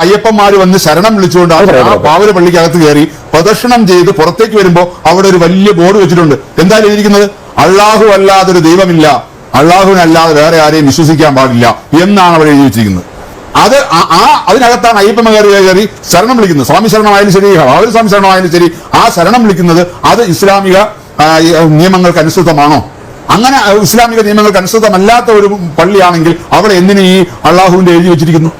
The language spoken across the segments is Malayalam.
അയ്യപ്പന്മാര് വന്ന് ശരണം വിളിച്ചുകൊണ്ട് ആ. പാവല പള്ളിക്കകത്ത് കയറി പ്രദക്ഷിണം ചെയ്ത് പുറത്തേക്ക് വരുമ്പോ അവിടെ ഒരു വലിയ ബോർഡ് വെച്ചിട്ടുണ്ട്. എന്താ എഴുതിയിരിക്കുന്നത്? അള്ളാഹു അല്ലാതൊരു ദൈവമില്ല. അള്ളാഹുവിനല്ലാതെ വേറെ ആരെയും വിശ്വസിക്കാൻ പാടില്ല എന്നാണ് അവിടെ എഴുതി വെച്ചിരിക്കുന്നത്. അത് ആ- അതിനകത്താണ് അയ്യപ്പമ്മ കയറി കയറി ശരണം വിളിക്കുന്നത്. സ്വാമി ശരണമായാലും ശരി അവർ സ്വാമി ശരണമായാലും ശരി ആ ശരണം വിളിക്കുന്നത് അത് ഇസ്ലാമിക നിയമങ്ങൾക്ക് അനുസൃതമാണോ? അങ്ങനെ ഇസ്ലാമിക നിയമങ്ങൾക്ക് അനുസൃതമല്ലാത്ത ഒരു പള്ളിയാണെങ്കിൽ അവിടെ എന്തിനു ഈ അള്ളാഹുവിന്റെ എഴുതി വെച്ചിരിക്കുന്നു?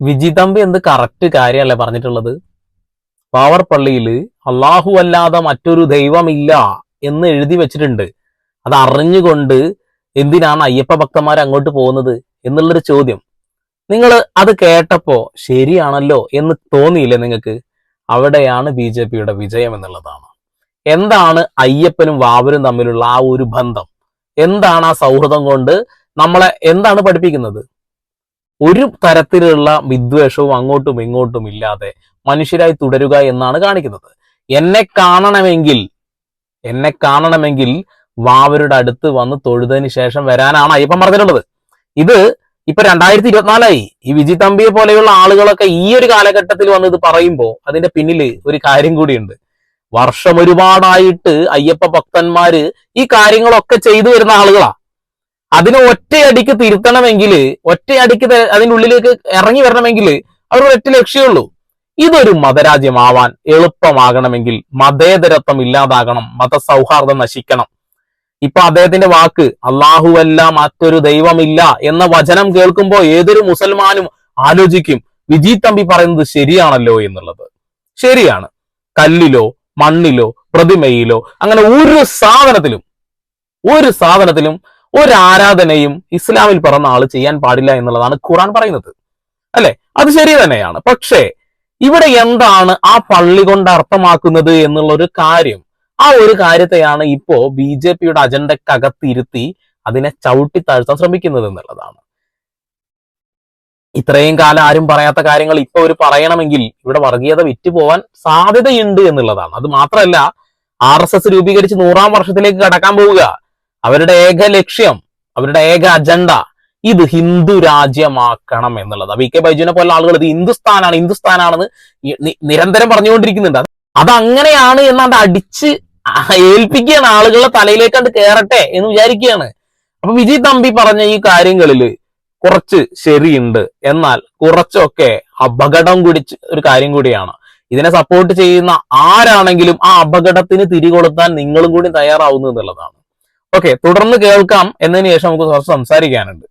വിജി തമ്പി എന്ത് കറക്റ്റ് കാര്യമല്ലേ പറഞ്ഞിട്ടുള്ളത്? പാവർ പള്ളിയിൽ അള്ളാഹു അല്ലാതെ മറ്റൊരു ദൈവമില്ല എന്ന് എഴുതി വെച്ചിട്ടുണ്ട്. അത് അറിഞ്ഞുകൊണ്ട് എന്തിനാണ് അയ്യപ്പ ഭക്തന്മാർ അങ്ങോട്ട് പോകുന്നത് എന്നുള്ളൊരു ചോദ്യം. നിങ്ങൾ അത് കേട്ടപ്പോ ശരിയാണല്ലോ എന്ന് തോന്നിയില്ലേ നിങ്ങൾക്ക്? അവിടെയാണ് ബി ജെ പിയുടെ വിജയം എന്നുള്ളതാണ്. എന്താണ് അയ്യപ്പനും വാവരും തമ്മിലുള്ള ആ ഒരു ബന്ധം? എന്താണ് ആ സൗഹൃദം കൊണ്ട് നമ്മളെ എന്താണ് പഠിപ്പിക്കുന്നത്? ഒരു തരത്തിലുള്ള വിദ്വേഷവും അങ്ങോട്ടും ഇങ്ങോട്ടും ഇല്ലാതെ മനുഷ്യരായി തുടരുക എന്നാണ് കാണിക്കുന്നത്. എന്നെ കാണണമെങ്കിൽ എന്നെ കാണണമെങ്കിൽ വാവരുടെ അടുത്ത് വന്ന് തൊഴുതതിന് ശേഷം വരാനാണ് അയ്യപ്പൻ പറഞ്ഞിട്ടുള്ളത്. ഇത് ഇപ്പൊ രണ്ടായിരത്തി ഇരുപത്തിനാലായി. ഈ വിജി തമ്പിയെ പോലെയുള്ള ആളുകളൊക്കെ ഈ ഒരു കാലഘട്ടത്തിൽ വന്ന് ഇത് പറയുമ്പോൾ അതിന്റെ പിന്നിൽ ഒരു കാര്യം കൂടിയുണ്ട്. വർഷം ഒരുപാടായിട്ട് അയ്യപ്പ ഭക്തന്മാര് ഈ കാര്യങ്ങളൊക്കെ ചെയ്തു വരുന്ന ആളുകളാ. അതിനെ ഒറ്റയടിക്ക് തിരുത്തണമെങ്കിൽ ഒറ്റയടിക്ക് അതിന്റെ ഉള്ളിലേക്ക് ഇറങ്ങി വരണമെങ്കിൽ അവർ ഒറ്റ ലക്ഷ്യമുള്ളൂ ഇതൊരു മതരാജ്യമാവാൻ എളുപ്പമാകണമെങ്കിൽ മതേതരത്വം ഇല്ലാതാകണം മതസൗഹാർദ്ദം നശിക്കണം. ഇപ്പൊ അദ്ദേഹത്തിന്റെ വാക്ക് അള്ളാഹുവല്ല മറ്റൊരു ദൈവമില്ല എന്ന വചനം കേൾക്കുമ്പോൾ ഏതൊരു മുസൽമാനും ആലോചിക്കും വിജി തമ്പി പറയുന്നത് ശരിയാണല്ലോ എന്നുള്ളത്. ശരിയാണ്. കല്ലിലോ മണ്ണിലോ പ്രതിമയിലോ അങ്ങനെ ഒരു സാധനത്തിലും ഒരു സാധനത്തിലും ഒരു ആരാധനയും ഇസ്ലാമിൽ പറഞ്ഞ ആൾ ചെയ്യാൻ പാടില്ല എന്നുള്ളതാണ് ഖുറാൻ പറയുന്നത്. അല്ലെ? അത് ശരി തന്നെയാണ്. പക്ഷേ ഇവിടെ എന്താണ് ആ പള്ളി കൊണ്ട് അർത്ഥമാക്കുന്നത് എന്നുള്ള ഒരു കാര്യം. ആ ഒരു കാര്യത്തെയാണ് ഇപ്പോ ബി ജെ പിയുടെ അജണ്ടക്കകത്തിരുത്തി അതിനെ ചവിട്ടി താഴ്ത്താൻ ശ്രമിക്കുന്നത് എന്നുള്ളതാണ്. ഇത്രയും കാലം ആരും പറയാത്ത കാര്യങ്ങൾ ഇപ്പൊ ഒരു പറയണമെങ്കിൽ ഇവിടെ വർഗീയത വിറ്റുപോവാൻ സാധ്യതയുണ്ട് എന്നുള്ളതാണ്. അത് മാത്രമല്ല ആർ എസ് എസ് രൂപീകരിച്ച് നൂറാം വർഷത്തിലേക്ക് കടക്കാൻ പോവുക. അവരുടെ ഏക ലക്ഷ്യം അവരുടെ ഏക അജണ്ട ഇത് ഹിന്ദു രാജ്യമാക്കണം എന്നുള്ളത്. വി കെ ബൈജുവിനെ പോലുള്ള ആളുകൾ ഇത് ഹിന്ദുസ്ഥാനാണ് ഹിന്ദുസ്ഥാനാണെന്ന് നിരന്തരം പറഞ്ഞുകൊണ്ടിരിക്കുന്നുണ്ട്. അത് അത് അങ്ങനെയാണ് എന്നാണ്ട് അടിച്ച് ഏൽപ്പിക്കുകയാണ്. ആളുകളുടെ തലയിലേക്ക് അത് കയറട്ടെ എന്ന് വിചാരിക്കുകയാണ്. അപ്പൊ വിജയ് തമ്പി പറഞ്ഞ ഈ കാര്യങ്ങളിൽ കുറച്ച് ശരിയുണ്ട്. എന്നാൽ കുറച്ചൊക്കെ അപകടം കൂടി ച- ഒരു കാര്യം കൂടിയാണ്. ഇതിനെ സപ്പോർട്ട് ചെയ്യുന്ന ആരാണെങ്കിലും ആ അപകടത്തിന് തിരികൊളുത്താൻ നിങ്ങളും കൂടി തയ്യാറാവുന്നു എന്നുള്ളതാണ്. ഓക്കെ തുടർന്ന് കേൾക്കാം എന്നതിന് ശേഷം നമുക്ക് കുറച്ച് സംസാരിക്കാനുണ്ട്.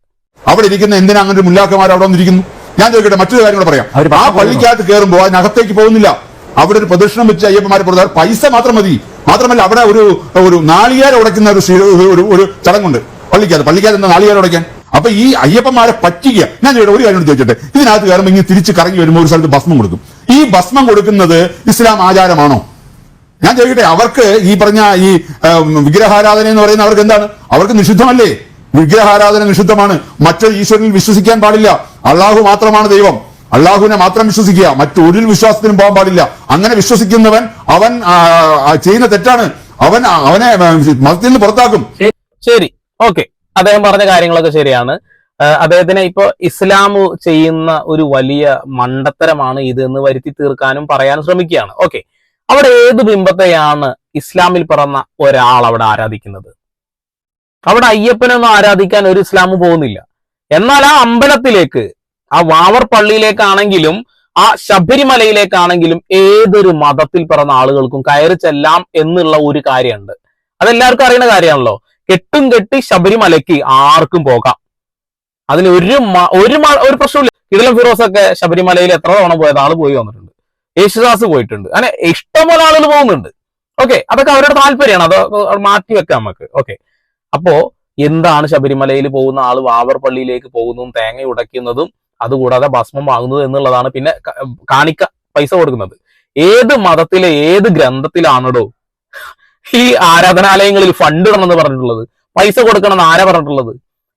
അവിടെ ഇരിക്കുന്ന എന്തിനാ അങ്ങനെ ഒരു മുല്ലാക്കന്മാർ അവിടെ വന്നിരിക്കുന്നു? ഞാൻ ചോദിക്കട്ടെ മറ്റൊരു കാര്യം കൂടെ പറയാം. ആ പള്ളിക്കകത്ത് കയറുമ്പോൾ അതിനകത്തേക്ക് പോകുന്നില്ല. അവിടെ ഒരു പ്രദക്ഷിണം വെച്ച് അയ്യപ്പന്മാരെ കൊടുത്താൽ പൈസ മാത്രം മതി. മാത്രമല്ല അവിടെ ഒരു ഒരു നാളികേര ഉടയ്ക്കുന്ന ഒരു ഒരു- ചടങ്ങുണ്ട്. പള്ളിക്കകത്ത് പള്ളിക്കകത്ത് എന്താ നാളികേര ഉടയ്ക്കാൻ? അപ്പൊ ഈ അയ്യപ്പന്മാരെ പറ്റിക്കുക. ഞാൻ ചോദിക്കട്ടെ ഒരു കാര്യം കൂടി ചോദിച്ചോട്ടെ. ഇതിനകത്ത് കയറുമ്പോൾ ഇങ്ങനെ തിരിച്ച് കറങ്ങി വരുമ്പോൾ ഒരു സ്ഥലത്ത് ഭസ്മം കൊടുക്കും. ഈ ഭസ്മം കൊടുക്കുന്നത് ഇസ്ലാം ആചാരമാണോ? ഞാൻ ചോദിക്കട്ടെ അവർക്ക് ഈ പറഞ്ഞ ഈ വിഗ്രഹാരാധന എന്ന് പറയുന്ന അവർക്ക് എന്താണ്? അവർക്ക് നിഷിദ്ധമല്ലേ? വിഗ്രഹാരാധന നിഷിദ്ധമാണ്. മറ്റൊരു ഈശ്വരനിൽ വിശ്വസിക്കാൻ പാടില്ല. അള്ളാഹു മാത്രമാണ് ദൈവം. അള്ളാഹുവിനെ മാത്രം വിശ്വസിക്കുക. മറ്റൊരു വിശ്വാസത്തിനും പോകാൻ പാടില്ല. അങ്ങനെ വിശ്വസിക്കുന്നവൻ അവൻ ചെയ്യുന്ന തെറ്റാണ്. അവൻ അവനെ മതത്തിൽ നിന്ന് പുറത്താക്കും. ശരി ഓക്കെ. അദ്ദേഹം പറഞ്ഞ കാര്യങ്ങളൊക്കെ ശരിയാണ്. അദ്ദേഹത്തിന് ഇപ്പൊ ഇസ്ലാം ചെയ്യുന്ന ഒരു വലിയ മണ്ടത്തരമാണ് ഇത് എന്ന് വരുത്തി തീർക്കാനും പറയാനും ശ്രമിക്കുകയാണ്. ഓക്കെ. അവിടെ ഏത് ബിംബത്തെയാണ് ഇസ്ലാമിൽ പിറന്ന ഒരാൾ അവിടെ ആരാധിക്കുന്നത്? അവിടെ അയ്യപ്പനൊന്നും ആരാധിക്കാൻ ഒരു ഇസ്ലാം പോകുന്നില്ല. എന്നാൽ ആ അമ്പലത്തിലേക്ക് ആ വാവർ പള്ളിയിലേക്കാണെങ്കിലും ആ ശബരിമലയിലേക്കാണെങ്കിലും ഏതൊരു മതത്തിൽ പിറന്ന ആളുകൾക്കും കയറി ചെല്ലാം എന്നുള്ള ഒരു കാര്യമുണ്ട്. അതെല്ലാവർക്കും അറിയുന്ന കാര്യമാണല്ലോ. കെട്ടും കെട്ടി ശബരിമലയ്ക്ക് ആർക്കും പോകാം. അതിന് ഒരു ഒരു ഒരു പ്രശ്നമില്ല കിടലം ഫിറോസ് ഒക്കെ ശബരിമലയിൽ എത്ര തവണ പോയത്? ആൾ പോയി വന്നിട്ടുണ്ട്. യേശുദാസ് പോയിട്ടുണ്ട്. അങ്ങനെ ഇഷ്ടംപോലെ ആളുകൾ പോകുന്നുണ്ട്. ഓക്കെ അതൊക്കെ അവരുടെ താല്പര്യമാണ്. അത് മാറ്റി വെക്കാം നമുക്ക്. ഓക്കെ അപ്പോ എന്താണ് ശബരിമലയിൽ പോകുന്ന ആൾ വാവർ പള്ളിയിലേക്ക് പോകുന്നതും തേങ്ങ ഉടയ്ക്കുന്നതും അതുകൂടാതെ ഭസ്മം വാങ്ങുന്നത് എന്നുള്ളതാണ് പിന്നെ കാണിക്ക പൈസ കൊടുക്കുന്നത്. ഏത് മതത്തിലെ ഏത് ഗ്രന്ഥത്തിലാണോ ഈ ആരാധനാലയങ്ങളിൽ ഫണ്ട് ഇടണം എന്ന് പറഞ്ഞിട്ടുള്ളത്. പൈസ കൊടുക്കണം എന്ന് ആരാ പറഞ്ഞിട്ടുള്ളത്?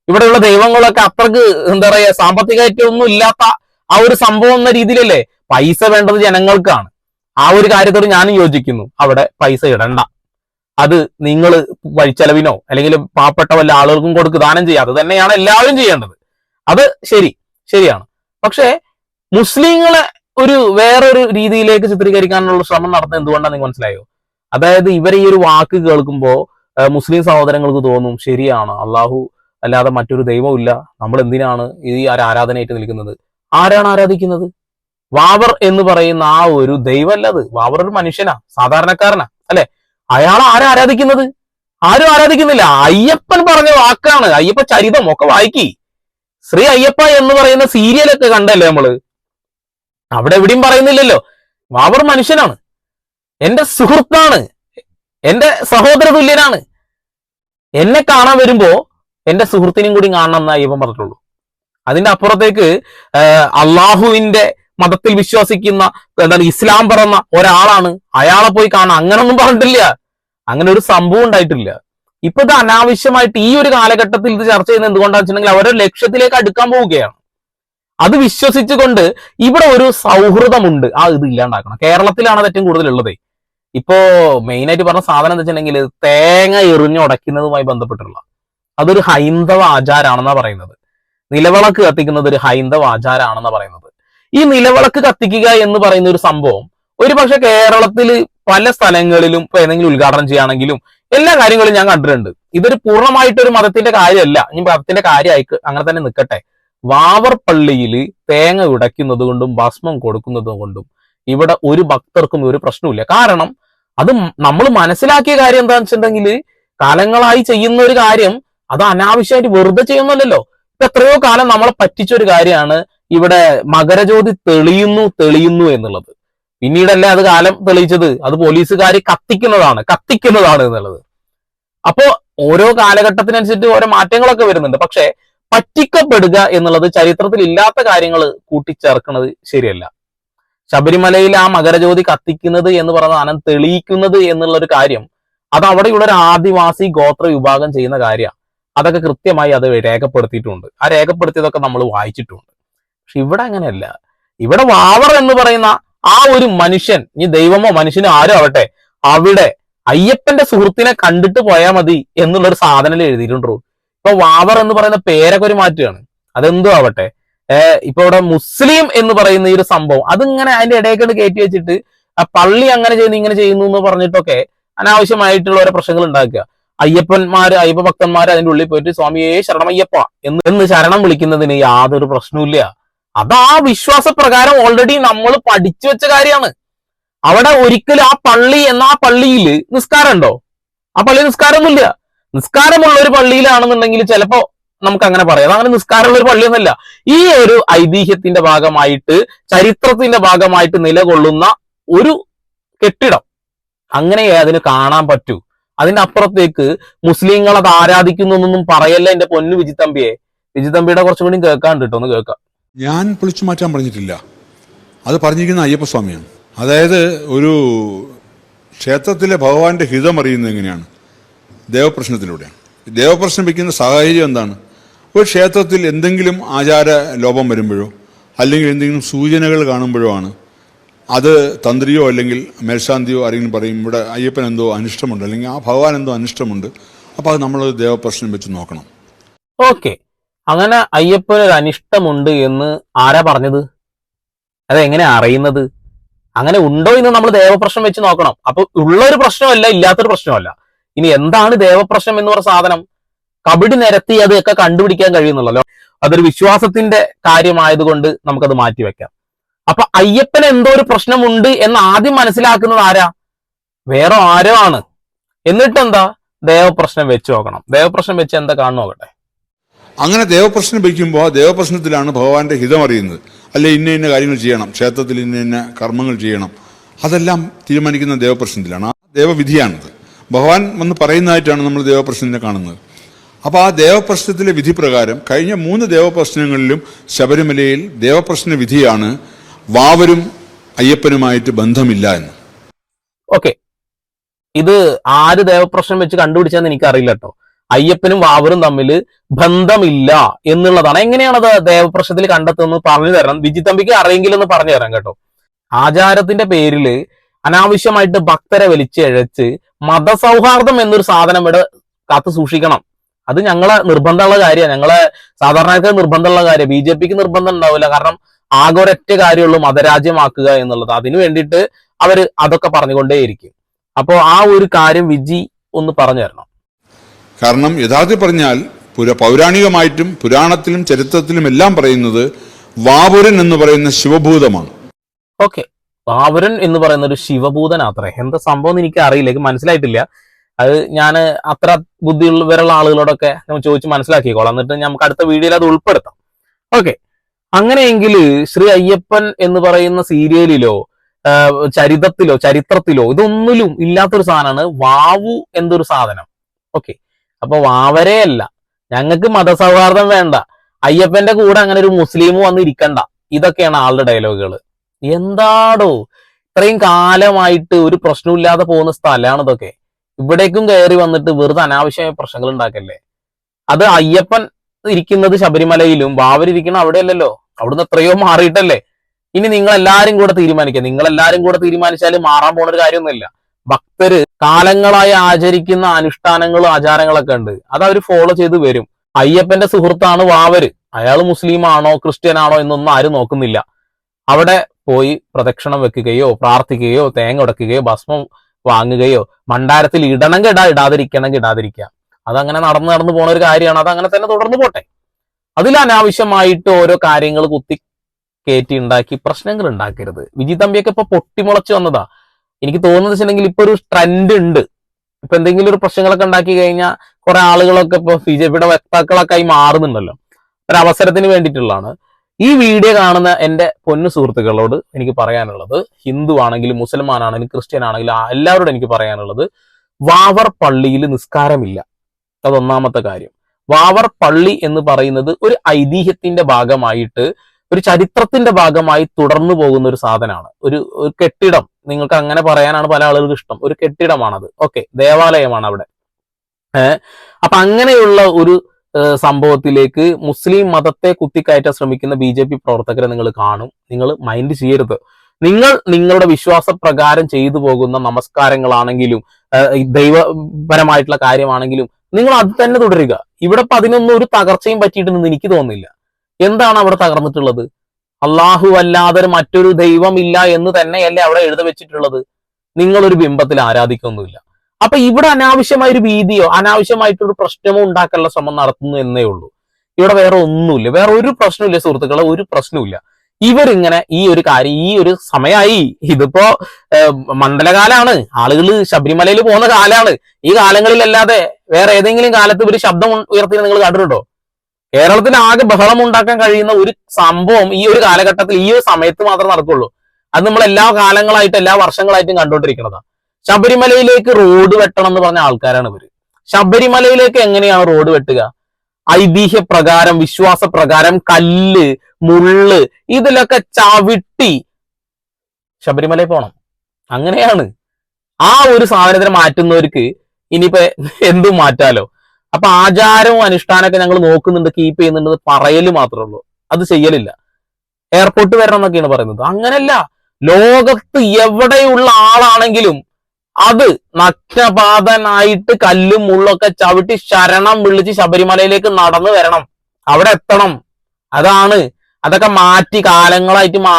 ഇവിടെയുള്ള ദൈവങ്ങളൊക്കെ അത്രയ്ക്ക് എന്താ പറയാ സാമ്പത്തികമായിട്ടൊന്നും ഇല്ലാത്ത ആ ഒരു സംഭവം എന്ന രീതിയിലല്ലേ പൈസ വേണ്ടത് ജനങ്ങൾക്കാണ്. ആ ഒരു കാര്യത്തോട് ഞാനും യോജിക്കുന്നു. അവിടെ പൈസ ഇടണ്ട. അത് നിങ്ങൾ വഴിച്ചെലവിനോ അല്ലെങ്കിൽ പാവപ്പെട്ട വല്ല ആളുകൾക്കും കൊടുക്ക് ദാനം ചെയ്യുക. അത് തന്നെയാണ് എല്ലാവരും ചെയ്യേണ്ടത്. അത് ശരി. ശരിയാണ്. പക്ഷേ മുസ്ലിങ്ങളെ ഒരു വേറൊരു രീതിയിലേക്ക് ചിത്രീകരിക്കാനുള്ള ശ്രമം നടത്തുന്നത് എന്തുകൊണ്ടാണ് നിങ്ങൾ മനസ്സിലായോ? അതായത് ഇവർ ഈ ഒരു വാക്ക് കേൾക്കുമ്പോൾ മുസ്ലിം സഹോദരങ്ങൾക്ക് തോന്നും ശരിയാണ് അള്ളാഹു അല്ലാതെ മറ്റൊരു ദൈവമില്ല നമ്മൾ എന്തിനാണ് ഈ ആരാധനയായിട്ട് നിൽക്കുന്നത്? ആരാണ് ആരാധിക്കുന്നത്? വാവർ എന്ന് പറയുന്ന ആ ഒരു ദൈവമല്ല അത്. വാവർ ഒരു മനുഷ്യനാ സാധാരണക്കാരനാ അല്ലെ? അയാൾ ആരാ ആരാധിക്കുന്നത്? ആരും ആരാധിക്കുന്നില്ല. അയ്യപ്പൻ പറഞ്ഞ വാക്കാണ്. അയ്യപ്പ ചരിതം ഒക്കെ വായിക്കി. ശ്രീ അയ്യപ്പ എന്ന് പറയുന്ന സീരിയലൊക്കെ കണ്ടല്ലേ നമ്മൾ? അവിടെ എവിടെയും പറയുന്നില്ലല്ലോ. വാവർ മനുഷ്യനാണ്. എന്റെ സുഹൃത്താണ്. എന്റെ സഹോദര തുല്യനാണ്. എന്നെ കാണാൻ വരുമ്പോ എന്റെ സുഹൃത്തിനെയും കൂടി കാണണം എന്ന് അയ്യപ്പൻ പറഞ്ഞിട്ടുള്ളൂ. അതിന്റെ അപ്പുറത്തേക്ക് അള്ളാഹുവിന്റെ മതത്തിൽ വിശ്വസിക്കുന്ന എന്താണ് ഇസ്ലാം പറഞ്ഞ ഒരാളാണ്. അയാളെ പോയി കാണാൻ അങ്ങനൊന്നും പറഞ്ഞിട്ടില്ല. അങ്ങനെ ഒരു സംഭവം ഉണ്ടായിട്ടില്ല. ഇപ്പൊ ഇത് അനാവശ്യമായിട്ട് ഈ ഒരു കാലഘട്ടത്തിൽ ഇത് ചർച്ച ചെയ്യുന്നത് എന്തുകൊണ്ടാണെന്ന് വെച്ചിട്ടുണ്ടെങ്കിൽ അവരുടെ ലക്ഷ്യത്തിലേക്ക് അടുക്കാൻ പോവുകയാണ്. അത് വിശ്വസിച്ചുകൊണ്ട് ഇവിടെ ഒരു സൗഹൃദമുണ്ട്. ആ ഇത് ഇല്ലാണ്ടാക്കണം. കേരളത്തിലാണ് അത് ഏറ്റവും കൂടുതൽ ഉള്ളത് ഇപ്പോ മെയിൻ ആയിട്ട് പറഞ്ഞ സാധനം എന്താ വെച്ചിട്ടുണ്ടെങ്കിൽ തേങ്ങ എറിഞ്ഞുടയ്ക്കുന്നതുമായി ബന്ധപ്പെട്ടുള്ള അതൊരു ഹൈന്ദവ ആചാരാണെന്നാ പറയുന്നത്. നിലവിളക്ക് കത്തിക്കുന്നത് ഒരു ഹൈന്ദവ ആചാരാണെന്നാ പറയുന്നത്. ഈ നിലവിളക്ക് കത്തിക്കുക എന്ന് പറയുന്ന ഒരു സംഭവം ഒരു പക്ഷെ കേരളത്തിൽ പല സ്ഥലങ്ങളിലും ഇപ്പൊ ഏതെങ്കിലും ഉദ്ഘാടനം ചെയ്യുകയാണെങ്കിലും എല്ലാ കാര്യങ്ങളും ഞാൻ കണ്ടിട്ടുണ്ട്. ഇതൊരു പൂർണമായിട്ട് ഒരു മതത്തിന്റെ കാര്യമല്ല. ഇനി മതത്തിന്റെ കാര്യമായി അങ്ങനെ തന്നെ നിൽക്കട്ടെ. വാവർ പള്ളിയിൽ തേങ്ങ ഉടയ്ക്കുന്നത് കൊണ്ടും ഭസ്മം കൊടുക്കുന്നത് കൊണ്ടും ഇവിടെ ഒരു ഭക്തർക്കും ഒരു പ്രശ്നമില്ല കാരണം അത് നമ്മൾ മനസ്സിലാക്കിയ കാര്യം എന്താണെന്ന് വെച്ചിട്ടുണ്ടെങ്കിൽ കാലങ്ങളായി ചെയ്യുന്ന ഒരു കാര്യം അത് അനാവശ്യമായിട്ട് വെറുതെ ചെയ്യുന്നല്ലോ എത്രയോ കാലം നമ്മളെ പറ്റിച്ച ഒരു കാര്യമാണ് ഇവിടെ മകരജ്യോതി തെളിയുന്നു തെളിയുന്നു എന്നുള്ളത്. പിന്നീടല്ലേ അത് കാലം തെളിയിച്ചത്? അത് പോലീസുകാർ കത്തിക്കുന്നതാണ് കത്തിക്കുന്നതാണ് എന്നുള്ളത്. അപ്പോ ഓരോ കാലഘട്ടത്തിനനുസരിച്ച് ഓരോ മാറ്റങ്ങളൊക്കെ വരുന്നുണ്ട്. പക്ഷേ പറ്റിക്കപ്പെടുക എന്നുള്ളത് ചരിത്രത്തിൽ ഇല്ലാത്ത കാര്യങ്ങൾ കൂട്ടിച്ചേർക്കുന്നത് ശരിയല്ല. ശബരിമലയിൽ ആ മകരജ്യോതി കത്തിക്കുന്നത് എന്ന് പറയുന്ന സാധനം തെളിയിക്കുന്നത് എന്നുള്ള ഒരു കാര്യം അത് അവിടെയുള്ള ഒരു ആദിവാസി ഗോത്ര വിഭാഗം ചെയ്യുന്ന കാര്യമാണ് അതൊക്കെ കൃത്യമായി അത് രേഖപ്പെടുത്തിയിട്ടുണ്ട്. ആ രേഖപ്പെടുത്തിയതൊക്കെ നമ്മൾ വായിച്ചിട്ടുണ്ട്. പക്ഷെ ഇവിടെ അങ്ങനെയല്ല. ഇവിടെ വാവർ എന്ന് പറയുന്ന ആ ഒരു മനുഷ്യൻ ഈ ദൈവമോ മനുഷ്യനോ ആരും ആവട്ടെ അവിടെ അയ്യപ്പന്റെ സുഹൃത്തിനെ കണ്ടിട്ട് പോയാൽ മതി എന്നുള്ള ഒരു സാധനം എഴുതിയിട്ടുണ്ടോ ഇപ്പൊ വാവർ എന്ന് പറയുന്ന പേരൊക്കെ ഒരു മാറ്റുകയാണ് അതെന്തോ ആവട്ടെ. ഏഹ് ഇപ്പൊ ഇവിടെ മുസ്ലിം എന്ന് പറയുന്ന ഈ ഒരു സംഭവം അതിങ്ങനെ അതിന്റെ ഇടയ്ക്കോട് കയറ്റി വെച്ചിട്ട് ആ പള്ളി അങ്ങനെ ചെയ്യുന്നു ഇങ്ങനെ ചെയ്യുന്നു എന്ന് പറഞ്ഞിട്ടൊക്കെ അനാവശ്യമായിട്ടുള്ള ഓരോ പ്രശ്നങ്ങൾ ഉണ്ടാക്കുക. അയ്യപ്പന്മാര് അയ്യപ്പ ഭക്തന്മാര് അതിന്റെ ഉള്ളിൽ പോയിട്ട് സ്വാമിയെ ശരണമയ്യപ്പ എന്ന് ശരണം വിളിക്കുന്നതിന് യാതൊരു പ്രശ്നവുമില്ല. അത് ആ വിശ്വാസപ്രകാരം ഓൾറെഡി നമ്മൾ പഠിച്ചു വെച്ച കാര്യമാണ്. അവിടെ ഒരിക്കലും ആ പള്ളി എന്ന ആ പള്ളിയിൽ നിസ്കാരം ഉണ്ടോ? ആ പള്ളി നിസ്കാരമൊന്നുമില്ല. നിസ്കാരമുള്ള ഒരു പള്ളിയിലാണെന്നുണ്ടെങ്കിൽ ചിലപ്പോ നമുക്ക് അങ്ങനെ പറയാം. അങ്ങനെ നിസ്കാരമുള്ള ഒരു പള്ളിയൊന്നുമല്ല. ഈ ഒരു ഐതിഹ്യത്തിന്റെ ഭാഗമായിട്ട് ചരിത്രത്തിന്റെ ഭാഗമായിട്ട് നിലകൊള്ളുന്ന ഒരു കെട്ടിടം. അങ്ങനെ അതിന് കാണാൻ പറ്റൂ. അതിന്റെ അപ്പുറത്തേക്ക് മുസ്ലിങ്ങൾ അത് ആരാധിക്കുന്നു എന്നൊന്നും പറയല്ല എന്റെ പൊന്നു വിജിത്തമ്പിയെ വിജിത്തമ്പിയുടെ കുറച്ചും കൂടി കേൾക്കാണ്ട് കേട്ടോ ഒന്ന് കേൾക്കാം. ഞാൻ പൊളിച്ചു മാറ്റാൻ പറഞ്ഞിട്ടില്ല. അത് പറഞ്ഞിരിക്കുന്ന അയ്യപ്പസ്വാമിയാണ്. അതായത് ഒരു ക്ഷേത്രത്തിലെ ഭഗവാന്റെ ഹിതം അറിയുന്നത് എങ്ങനെയാണ്? ദേവപ്രശ്നത്തിലൂടെയാണ്. ദേവപ്രശ്നം വയ്ക്കുന്ന സാഹചര്യം എന്താണ്? ഒരു ക്ഷേത്രത്തിൽ എന്തെങ്കിലും ആചാര ലോപം വരുമ്പോഴോ അല്ലെങ്കിൽ എന്തെങ്കിലും സൂചനകൾ കാണുമ്പോഴോ ആണ് അത് തന്ത്രിയോ അല്ലെങ്കിൽ മേൽശാന്തിയോ ആരെങ്കിലും പറയും ഇവിടെ അയ്യപ്പൻ എന്തോ അനിഷ്ടമുണ്ട് അല്ലെങ്കിൽ ആ ഭഗവാൻ എന്തോ അനിഷ്ടമുണ്ട് അപ്പോൾ അത് നമ്മൾ ദേവപ്രശ്നം വെച്ച് നോക്കണം. ഓക്കെ. അങ്ങനെ അയ്യപ്പന് ഒരു അനിഷ്ടമുണ്ട് എന്ന് ആരാ പറഞ്ഞത്? അതെങ്ങനെ അറിയുന്നത്? അങ്ങനെ ഉണ്ടോ എന്ന് നമ്മൾ ദേവപ്രശ്നം വെച്ച് നോക്കണം. അപ്പൊ ഉള്ളൊരു പ്രശ്നമല്ല ഇല്ലാത്തൊരു പ്രശ്നമല്ല. ഇനി എന്താണ് ദേവപ്രശ്നം എന്ന് പറഞ്ഞ സാധനം? കബഡി നിരത്തി അതൊക്കെ കണ്ടുപിടിക്കാൻ കഴിയുന്നുള്ളല്ലോ അതൊരു വിശ്വാസത്തിന്റെ കാര്യമായതുകൊണ്ട് നമുക്കത് മാറ്റിവെക്കാം അപ്പൊ അയ്യപ്പന് എന്തോ ഒരു പ്രശ്നമുണ്ട് എന്ന് ആദ്യം മനസ്സിലാക്കുന്നത് ആരാ? വേറെ ആരോ ആണ്. എന്നിട്ടെന്താ? ദേവപ്രശ്നം വെച്ച് നോക്കണം. ദേവപ്രശ്നം വെച്ച് എന്താ കാണുന്നു നോക്കട്ടെ. അങ്ങനെ ദേവപ്രശ്നം വയ്ക്കുമ്പോൾ ആ ദേവപ്രശ്നത്തിലാണ് ഭഗവാന്റെ ഹിതം അറിയുന്നത്. അല്ലെ ഇന്ന ഇന്ന കാര്യങ്ങൾ ചെയ്യണം. ക്ഷേത്രത്തിൽ ഇന്ന ഇന്ന കർമ്മങ്ങൾ ചെയ്യണം. അതെല്ലാം തീരുമാനിക്കുന്ന ദേവപ്രശ്നത്തിലാണ്. ആ ദേവവിധിയാണത്. ഭഗവാൻ വന്ന് പറയുന്നതായിട്ടാണ് നമ്മൾ ദേവപ്രശ്നത്തിനെ കാണുന്നത്. അപ്പോൾ ആ ദേവപ്രശ്നത്തിലെ വിധി പ്രകാരം കഴിഞ്ഞ മൂന്ന് ദേവപ്രശ്നങ്ങളിലും ശബരിമലയിൽ ദേവപ്രശ്ന വിധിയാണ് വാവരും അയ്യപ്പനുമായിട്ട് ബന്ധമില്ല എന്ന്. ഓക്കെ. ഇത് ആര് ദേവപ്രശ്നം വെച്ച് കണ്ടുപിടിച്ചെന്ന് എനിക്കറിയില്ല കേട്ടോ. അയ്യപ്പനും വാവറും തമ്മിൽ ബന്ധമില്ല എന്നുള്ളതാണ്. എങ്ങനെയാണത് ദേവപ്രശ്നത്തിൽ കണ്ടെത്തുന്നത് പറഞ്ഞു തരണം. വിജിത്തമ്പിക്ക് അറിയെങ്കിലൊന്ന് പറഞ്ഞു തരാം കേട്ടോ. ആചാരത്തിന്റെ പേരിൽ അനാവശ്യമായിട്ട് ഭക്തരെ വലിച്ചഴച്ച് മതസൗഹാർദ്ദം എന്നൊരു സാധനം ഇവിടെ കാത്തു സൂക്ഷിക്കണം. അത് ഞങ്ങളെ നിർബന്ധമുള്ള കാര്യമാണ്. ഞങ്ങളെ സാധാരണക്കാർ നിർബന്ധമുള്ള കാര്യം ബി ജെ പിക്ക് നിർബന്ധം ഉണ്ടാവില്ല. കാരണം ആകെ ഒരൊറ്റ കാര്യമുള്ളൂ മതരാജ്യമാക്കുക എന്നുള്ളത്. അതിനു വേണ്ടിയിട്ട് അവർ അതൊക്കെ പറഞ്ഞുകൊണ്ടേയിരിക്കും. അപ്പോൾ ആ ഒരു കാര്യം വിജി ഒന്ന് പറഞ്ഞു തരണം. കാരണം യഥാർത്ഥത്തിൽ പറഞ്ഞാൽ പുര പൗരാണികമായിട്ടും പുരാണത്തിലും ചരിത്രത്തിലും എല്ലാം പറയുന്നത് വാപുരൻ എന്ന് പറയുന്ന ശിവഭൂതമാണ്. ഓക്കെ. വാപുരൻ എന്ന് പറയുന്ന ഒരു ശിവഭൂതനാത്രേ എന്താ സംഭവം എന്ന് എനിക്ക് അറിയില്ല മനസ്സിലായിട്ടില്ല. അത് ഞാൻ അത്ര ബുദ്ധിയുള്ളവരുള്ള ആളുകളോടൊക്കെ നമ്മൾ ചോദിച്ച് മനസ്സിലാക്കിക്കോളാം. എന്നിട്ട് നമുക്ക് അടുത്ത വീഡിയോയിൽ അത് ഉൾപ്പെടുത്താം. ഓക്കെ. അങ്ങനെയെങ്കിൽ ശ്രീ അയ്യപ്പൻ എന്ന് പറയുന്ന സീരിയലിലോ ചരിതത്തിലോ ചരിത്രത്തിലോ ഇതൊന്നിലും ഇല്ലാത്തൊരു സാധനമാണ് വാവു എന്തൊരു സാധനം. ഓക്കെ. അപ്പൊ വാവരെയല്ല. ഞങ്ങൾക്ക് മതസൗഹാർദ്ദം വേണ്ട. അയ്യപ്പന്റെ കൂടെ അങ്ങനെ ഒരു മുസ്ലിം വന്ന് ഇരിക്കണ്ട ഇതൊക്കെയാണ് ആളുടെ ഡയലോഗുകൾ എന്താടോ? ഇത്രയും കാലമായിട്ട് ഒരു പ്രശ്നമില്ലാതെ പോകുന്ന സ്ഥലമാണ് ഇതൊക്കെ. ഇവിടേക്കും കയറി വന്നിട്ട് വെറുതെ അനാവശ്യമായ പ്രശ്നങ്ങൾ ഉണ്ടാക്കല്ലേ? അത് അയ്യപ്പൻ ഇരിക്കുന്നത് ശബരിമലയിലും ബാവരിയ്ക്കണം അവിടെയല്ലല്ലോ. അവിടുന്ന് എത്രയോ മാറിയിട്ടല്ലേ? ഇനി നിങ്ങൾ എല്ലാവരും കൂടെ തീരുമാനിക്കുക നിങ്ങൾ എല്ലാവരും കൂടെ തീരുമാനിച്ചാൽ മാറാൻ പോണ ഒരു കാര്യമൊന്നുമില്ല. ഭക്തര് കാലങ്ങളായി ആചരിക്കുന്ന അനുഷ്ഠാനങ്ങളും ആചാരങ്ങളൊക്കെ ഉണ്ട്. അത് അവർ ഫോളോ ചെയ്ത് വരും. അയ്യപ്പന്റെ സുഹൃത്താണ് വാവര്. അയാൾ മുസ്ലിം ആണോ ക്രിസ്ത്യൻ ആണോ എന്നൊന്നും ആരും നോക്കുന്നില്ല. അവിടെ പോയി പ്രദക്ഷിണം വെക്കുകയോ പ്രാർത്ഥിക്കുകയോ തേങ്ങ ഉടക്കുകയോ ഭസ്മം വാങ്ങുകയോ മണ്ടാരത്തിൽ ഇടണമെങ്കിൽ ഇടാ ഇടാതിരിക്കണമെങ്കിൽ ഇടാതിരിക്കുക അതങ്ങനെ നടന്നു നടന്നു പോണ ഒരു കാര്യമാണ്. അത് അങ്ങനെ തന്നെ തുടർന്നു പോട്ടെ. അതിൽ അനാവശ്യമായിട്ട് ഓരോ കാര്യങ്ങൾ കുത്തി കയറ്റി ഉണ്ടാക്കി പ്രശ്നങ്ങൾ ഉണ്ടാക്കരുത്. വിജി തമ്പിയൊക്കെ ഇപ്പൊ പൊട്ടിമുളച്ച് വന്നതാ. എനിക്ക് തോന്നുന്നത് വെച്ചിട്ടുണ്ടെങ്കിൽ ഇപ്പൊ ഒരു ട്രെൻഡ് ഉണ്ട്. ഇപ്പൊ എന്തെങ്കിലും ഒരു പ്രശ്നങ്ങളൊക്കെ ഉണ്ടാക്കി കഴിഞ്ഞാൽ കുറെ ആളുകളൊക്കെ ഇപ്പൊ ബി ജെ പിയുടെ വക്താക്കളൊക്കെ ആയി മാറുന്നുണ്ടല്ലോ. ഒരു അവസരത്തിന് വേണ്ടിയിട്ടുള്ളതാണ്. ഈ വീഡിയോ കാണുന്ന എന്റെ പൊന്നു സുഹൃത്തുക്കളോട് എനിക്ക് പറയാനുള്ളത് ഹിന്ദു ആണെങ്കിലും മുസൽമാൻ ആണെങ്കിലും ക്രിസ്ത്യൻ ആണെങ്കിലും എല്ലാവരോടും എനിക്ക് പറയാനുള്ളത് വാവർ പള്ളിയിൽ നിസ്കാരമില്ല. അതൊന്നാമത്തെ കാര്യം. വാവർ പള്ളി എന്ന് പറയുന്നത് ഒരു ഐതിഹ്യത്തിന്റെ ഭാഗമായിട്ട് ഒരു ചരിത്രത്തിന്റെ ഭാഗമായി തുടർന്നു പോകുന്ന ഒരു സാധനമാണ്. ഒരു ഒരു കെട്ടിടം. നിങ്ങൾക്ക് അങ്ങനെ പറയാനാണ് പല ആളുകൾക്ക് ഇഷ്ടം. ഒരു കെട്ടിടമാണത്. ഓക്കെ ദേവാലയമാണ് അവിടെ. അപ്പൊ അങ്ങനെയുള്ള ഒരു സംഭവത്തിലേക്ക് മുസ്ലിം മതത്തെ കുത്തിക്കയറ്റാൻ ശ്രമിക്കുന്ന ബി ജെ പി പ്രവർത്തകരെ നിങ്ങൾ കാണും. നിങ്ങൾ മൈൻഡ് ചെയ്യരുത്. നിങ്ങൾ നിങ്ങളുടെ വിശ്വാസപ്രകാരം ചെയ്തു പോകുന്ന നമസ്കാരങ്ങളാണെങ്കിലും ദൈവപരമായിട്ടുള്ള കാര്യമാണെങ്കിലും നിങ്ങൾ അത് തന്നെ തുടരുക. ഇവിടെ അതിനൊന്നും ഒരു തകർച്ചയും പറ്റിയിട്ടുണ്ടെന്ന് എനിക്ക് തോന്നുന്നില്ല. എന്താണ് അവിടെ തകർന്നിട്ടുള്ളത്? അള്ളാഹു അല്ലാതെ മറ്റൊരു ദൈവമില്ല എന്ന് തന്നെയല്ലേ അവിടെ എഴുതി വെച്ചിട്ടുള്ളത്. നിങ്ങളൊരു ബിംബത്തിൽ ആരാധിക്കൊന്നുമില്ല. അപ്പൊ ഇവിടെ അനാവശ്യമായ ഒരു ഭീതിയോ അനാവശ്യമായിട്ടൊരു പ്രശ്നമോ ഉണ്ടാക്കാനുള്ള ശ്രമം നടത്തുന്നു എന്നേ ഉള്ളൂ. ഇവിടെ വേറെ ഒന്നുമില്ല. വേറെ ഒരു പ്രശ്നമില്ല സുഹൃത്തുക്കളെ ഒരു പ്രശ്നമില്ല ഇവരിങ്ങനെ ഈ ഒരു കാര്യം ഈ ഒരു സമയമായി ഇതിപ്പോ മണ്ഡലകാലാണ്. ആളുകൾ ശബരിമലയിൽ പോകുന്ന കാലാണ്. ഈ കാലങ്ങളിലല്ലാതെ വേറെ ഏതെങ്കിലും കാലത്ത് ഇവർ ശബ്ദം ഉയർത്തി നിങ്ങൾ കണ്ടിട്ടുണ്ടോ? കേരളത്തിൽ ആകെ ബഹളം ഉണ്ടാക്കാൻ കഴിയുന്ന ഒരു സംഭവം ഈ ഒരു കാലഘട്ടത്തിൽ ഈ ഒരു സമയത്ത് മാത്രമേ നടക്കുള്ളൂ അത് നമ്മൾ എല്ലാ കാലങ്ങളായിട്ടും എല്ലാ വർഷങ്ങളായിട്ടും കണ്ടുകൊണ്ടിരിക്കുന്നതാ. ശബരിമലയിലേക്ക് റോഡ് വെട്ടണം എന്ന് പറഞ്ഞ ആൾക്കാരാണ് ഇവർ. ശബരിമലയിലേക്ക് എങ്ങനെയാണ് റോഡ് വെട്ടുക? ഐതിഹ്യ പ്രകാരം വിശ്വാസ പ്രകാരം കല്ല് മുള്ള് ഇതിലൊക്കെ ചവിട്ടി ശബരിമലയിൽ പോണം. അങ്ങനെയാണ്. ആ ഒരു സാധനത്തിന് മാറ്റുന്നവർക്ക് ഇനിയിപ്പോ എന്തും മാറ്റാലോ? അപ്പൊ ആചാരവും അനുഷ്ഠാനമൊക്കെ ഞങ്ങൾ നോക്കുന്നുണ്ട് കീപ്പ് ചെയ്യുന്നുണ്ട് പറയൽ മാത്രമേ ഉള്ളൂ അത് ചെയ്യലില്ല. എയർപോർട്ട് വരണം എന്നൊക്കെയാണ് പറയുന്നത്. അങ്ങനല്ല. ലോകത്ത് എവിടെയുള്ള ആളാണെങ്കിലും അത് നഗ്നപാതനായിട്ട് കല്ലും മുള്ളൊക്കെ ചവിട്ടി ശരണം വിളിച്ച് ശബരിമലയിലേക്ക് നടന്നു വരണം. അവിടെ എത്തണം. അതാണ്. അതൊക്കെ മാറ്റി കാലങ്ങളായിട്ട് മാ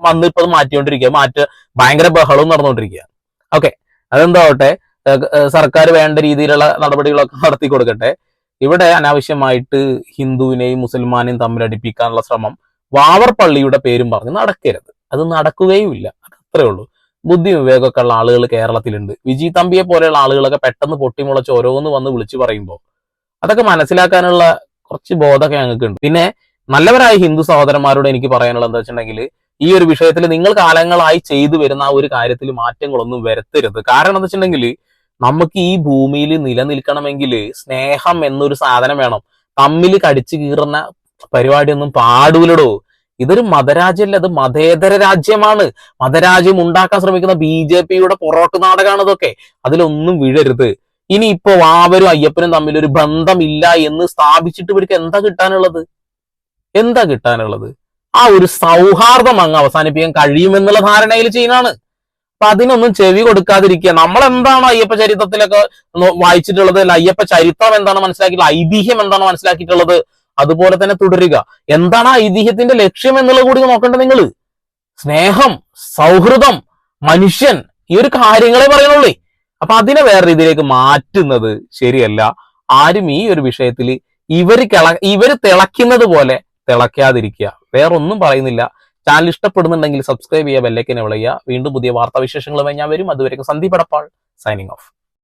വന്നിപ്പോ മാറ്റിക്കൊണ്ടിരിക്കുക. മാറ്റ ഭയങ്കര ബഹളവും നടന്നുകൊണ്ടിരിക്കുക. ഓക്കെ അതെന്താവട്ടെ? സർക്കാർ വേണ്ട രീതിയിലുള്ള നടപടികളൊക്കെ നടത്തി കൊടുക്കട്ടെ. ഇവിടെ അനാവശ്യമായിട്ട് ഹിന്ദുവിനെയും മുസൽമാനെയും തമ്മിൽ അടിപ്പിക്കാനുള്ള ശ്രമം വാവർ പള്ളിയുടെ പേരും പറഞ്ഞ് നടക്കരുത്. അത് നടക്കുകയുമില്ല. അത് അത്രേ ഉള്ളൂ. ബുദ്ധി വിവേകമൊക്കെ ഉള്ള ആളുകൾ കേരളത്തിലുണ്ട്. വിജി തമ്പിയെ പോലെയുള്ള ആളുകളൊക്കെ പെട്ടെന്ന് പൊട്ടിമുളച്ച് ഓരോന്ന് വന്ന് വിളിച്ചു പറയുമ്പോൾ അതൊക്കെ മനസ്സിലാക്കാനുള്ള കുറച്ച് ബോധമൊക്കെ ഞങ്ങൾക്ക് ഉണ്ട് പിന്നെ നല്ലവരായ ഹിന്ദു സഹോദരന്മാരോട് എനിക്ക് പറയാനുള്ളത് എന്താ വെച്ചിട്ടുണ്ടെങ്കിൽ ഈ ഒരു വിഷയത്തിൽ നിങ്ങൾ കാലങ്ങളായി ചെയ്തു വരുന്ന ആ ഒരു കാര്യത്തിൽ മാറ്റങ്ങളൊന്നും വരുത്തരുത്. കാരണം എന്താ വെച്ചിട്ടുണ്ടെങ്കിൽ നമുക്ക് ഈ ഭൂമിയിൽ നിലനിൽക്കണമെങ്കിൽ സ്നേഹം എന്നൊരു സാധനം വേണം. തമ്മിൽ കടിച്ചു കീറുന്ന പരിപാടിയൊന്നും പാടൂലടോ. ഇതൊരു മതരാജ്യമല്ല അത് മതേതര രാജ്യമാണ്. മതരാജ്യം ഉണ്ടാക്കാൻ ശ്രമിക്കുന്ന ബി ജെ പിയുടെ പൊറോട്ട് നാടകമാണ് ഇതൊക്കെ. അതിലൊന്നും വിഴരുത്. ഇനി ഇപ്പോ വാവരും അയ്യപ്പനും തമ്മിൽ ഒരു ബന്ധമില്ല എന്ന് സ്ഥാപിച്ചിട്ട് ഇവർക്ക് എന്താ കിട്ടാനുള്ളത്? എന്താ കിട്ടാനുള്ളത്? ആ ഒരു സൗഹാർദ്ദം അങ്ങ് അവസാനിപ്പിക്കാൻ കഴിയുമെന്നുള്ള ധാരണയിൽ ചെയ്യുന്നതാണ് അപ്പൊ അതിനൊന്നും ചെവി കൊടുക്കാതിരിക്കുക. നമ്മൾ എന്താണ് അയ്യപ്പ ചരിത്രത്തിലൊക്കെ വായിച്ചിട്ടുള്ളത്? അയ്യപ്പ ചരിത്രം എന്താണ് മനസ്സിലാക്കിയിട്ടുള്ളത് ഐതിഹ്യം എന്താണ് മനസ്സിലാക്കിയിട്ടുള്ളത്? അതുപോലെ തന്നെ തുടരുക. എന്താണ് ഐതിഹ്യത്തിന്റെ ലക്ഷ്യം എന്നുള്ളത് കൂടി നോക്കേണ്ടത് നിങ്ങൾ സ്നേഹം സൗഹൃദം മനുഷ്യൻ ഈ ഒരു കാര്യങ്ങളെ പറയണുള്ളേ അപ്പൊ അതിനെ വേറെ രീതിയിലേക്ക് മാറ്റുന്നത് ശരിയല്ല. ആരും ഈ ഒരു വിഷയത്തിൽ ഇവർ കിള ഇവർ തിളയ്ക്കുന്നത് പോലെ തിളയ്ക്കാതിരിക്കുക. വേറൊന്നും പറയുന്നില്ല. ചാനൽ ഇഷ്ടപ്പെടുന്നുണ്ടെങ്കിൽ സബ്സ്ക്രൈബ് ചെയ്യുക ബെല്ലേക്കിനെ വിളയുക. വീണ്ടും പുതിയ വാർത്താവിശേഷങ്ങളുമായി ഞാൻ വരും. അതുവരെയും സന്ദീപ് അടപ്പാൾ സൈനിങ് ഓഫ്